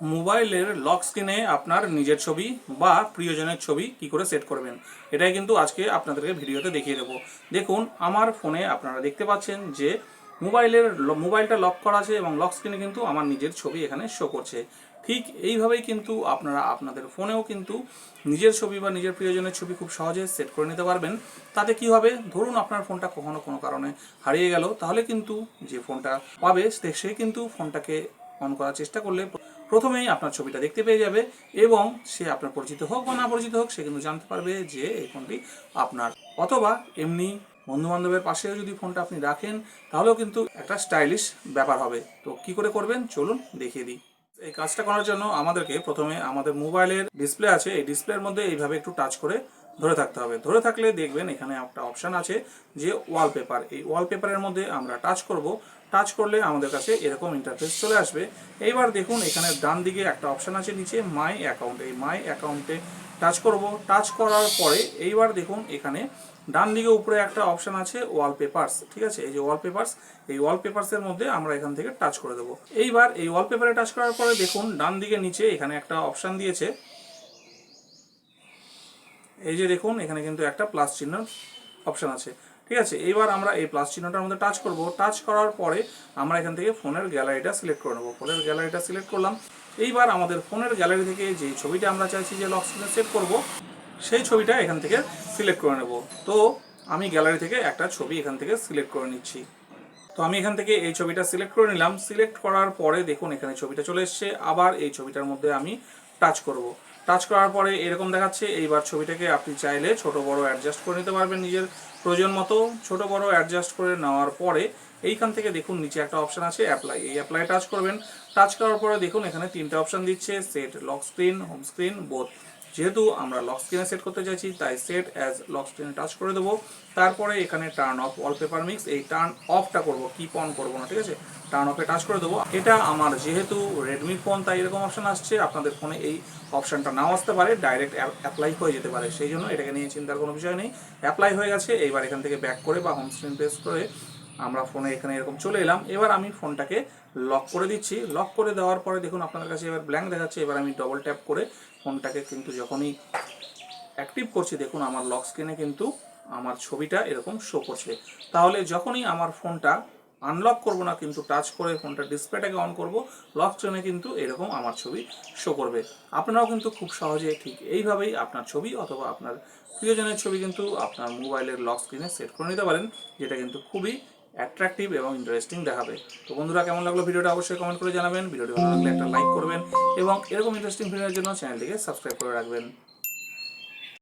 মোবাইলের লক স্ক্রিনে আপনার নিজের ছবি বা প্রিয়জনের ছবি কি করে সেট করবেন, এটাই কিন্তু আজকে আপনাদেরকে ভিডিওতে দেখিয়ে দেবো। দেখুন, আমার ফোনে আপনারা দেখতে পাচ্ছেন যে মোবাইলের মোবাইলটা লক করা আছে এবং লক স্ক্রিনে কিন্তু আমার নিজের ছবি এখানে শো করছে। ঠিক এইভাবেই কিন্তু আপনারা আপনাদের ফোনেও কিন্তু নিজের ছবি বা নিজের প্রিয়জনের ছবি খুব সহজে সেট করে নিতে পারবেন। তাতে কি হবে? ধরুন আপনার ফোনটা কখনো কোনো কারণে হারিয়ে গেল, তাহলে কিন্তু যে ফোনটা পাবে, সে কিন্তু ফোনটাকে অন করার চেষ্টা করলে প্রথমেই আপনার ছবিটা দেখতে পেয়ে যাবে এবং সে আপনার পরিচিত হোক বা না পরিচিত হোক, সে কিন্তু জানতে পারবে যে এই ফোনটি আপনার। অথবা এমনি বন্ধু বান্ধবের পাশেও যদি ফোনটা আপনি রাখেন, তাহলেও কিন্তু একটা স্টাইলিশ ব্যাপার হবে। তো কি করে করবেন? চলুন দেখিয়ে দিই। এই কাজটা করার জন্য আমাদেরকে প্রথমে আমাদের মোবাইলের ডিসপ্লে আছে। এই ডিসপ্লের মধ্যে এইভাবে একটু টাচ করে ধরে থাকতে হবে। ধরে থাকলে দেখবেন এখানে একটা অপশান আছে যে ওয়ালপেপার এই ওয়ালপেপারের মধ্যে আমরা টাচ করব। টাচ করলে আমাদের কাছে এরকম ইন্টারফেস চলে আসবে। এইবার দেখুন এখানে ডান দিকে একটা অপশন আছে নিচে মাই অ্যাকাউন্ট এই মাই অ্যাকাউন্টে টাচ করব। টাচ করার পরে এইবার দেখুন এখানে ডান দিকে উপরে একটা অপশান আছে ওয়ালপেপারস ঠিক আছে? এই যে ওয়ালপেপার্স এই ওয়ালপেপারসের মধ্যে আমরা এখান থেকে টাচ করে দেবো। এইবার এই ওয়ালপেপারে টাচ করার পরে দেখুন ডান দিকে নিচে এখানে একটা অপশান দিয়েছে এই যে দেখুন, এখানে কিন্তু একটা প্লাস চিহ্ন অপশন আছে। ঠিক আছে? এইবার আমরা এই প্লাস চিহ্নটার মধ্যে টাচ করব। টাচ করার পরে আমরা এখান থেকে ফোনের গ্যালারিটা সিলেক্ট করে নেব। ফোনের গ্যালারিটা সিলেক্ট করলাম। এইবার আমাদের ফোনের গ্যালারি থেকে যে ছবিটা আমরা চাইছি যে লক স্ক্রিনে সেভ করব, সেই ছবিটা এখান থেকে সিলেক্ট করে নেব। তো আমি গ্যালারি থেকে একটা ছবি এখান থেকে সিলেক্ট করে নিচ্ছি। তো আমি এখান থেকে এই ছবিটা সিলেক্ট করে নিলাম। সিলেক্ট করার পরে দেখুন, এখানে ছবিটা চলে এসছে। আবার এই ছবিটার মধ্যে আমি টাচ করব। টাচ করার পরে এরকম দেখাচ্ছে, এইবার ছবিটাকে আপনি চাইলে ছোট বড় অ্যাডজাস্ট করে নিতে পারবেন নিজের প্রয়োজন মতো। ছোট বড় অ্যাডজাস্ট করে নেওয়ার পরে এইখান থেকে দেখুন নিচে একটা অপশন আছে অ্যাপ্লাই এই অ্যাপ্লাই টাচ করবেন। টাচ করার পরে দেখুন এখানে তিনটা অপশন দিচ্ছে set lock screen home screen both যেহেতু আমরা লক স্ক্রিনে সেট করতে চাইছি, তাই সেট অ্যাজ লক স্ক্রিনে টাচ করে দেবো। তারপরে এখানে টার্ন অফ ওয়ালপেপার মিক্স এই টার্ন অফটা করব কিপ অন করব না, ঠিক আছে? টার্ন অফে টাচ করে দেবো। এটা আমার যেহেতু রেডমি ফোন তাই এরকম অপশন আসছে। আপনাদের ফোনে এই অপশানটা নাও আসতে পারে ডাইরেক্ট অ্যাপ্লাই হয়ে যেতে পারে। সেই জন্য এটাকে নিয়ে চিন্তার কোনো বিষয় নেই। অ্যাপ্লাই হয়ে গেছে, এইবার এখান থেকে ব্যাক করে বা হোম স্ক্রিন প্রেস করে আমরা ফোনে এখানে এরকম চলে এলাম। এবার আমি ফোনটাকে লক করে দিচ্ছি। লক করে দেওয়ার পরে দেখুন আপনাদের কাছে এবার ব্ল্যাঙ্ক দেখাচ্ছে। এবার আমি ডবল ট্যাপ করে ফোনটাকে কিন্তু যখনই অ্যাক্টিভ করছি, দেখুন আমার লক স্ক্রিনে কিন্তু আমার ছবিটা এরকম শো করছে। তাহলে যখনই আমার ফোনটা আনলক করব না, কিন্তু টাচ করে ফোনটা ডিসপ্লেটাকে অন করব লক স্ক্রিনে কিন্তু এরকম আমার ছবি শো করবে। আপনারাও কিন্তু খুব সহজে ঠিক এইভাবেই আপনার ছবি অথবা আপনার প্রিয়জনের ছবি কিন্তু আপনার মোবাইলের লক স্ক্রিনে সেট করে নিতে পারেন, যেটা কিন্তু খুবই অ্যাট্রাকটিভ এবং ইন্টারেস্টিং দেখাবে। তো বন্ধুরা, কেমন লাগল ভিডিওটা? অবশ্যই কমেন্ট করে জানাবেন। ভিডিওটি ভালো লাগলে একটা লাইক করবেন এবং এরকম ইন্টারেস্টিং ভিডিওর জন্য চ্যানেলটিকে সাবস্ক্রাইব করে রাখবেন।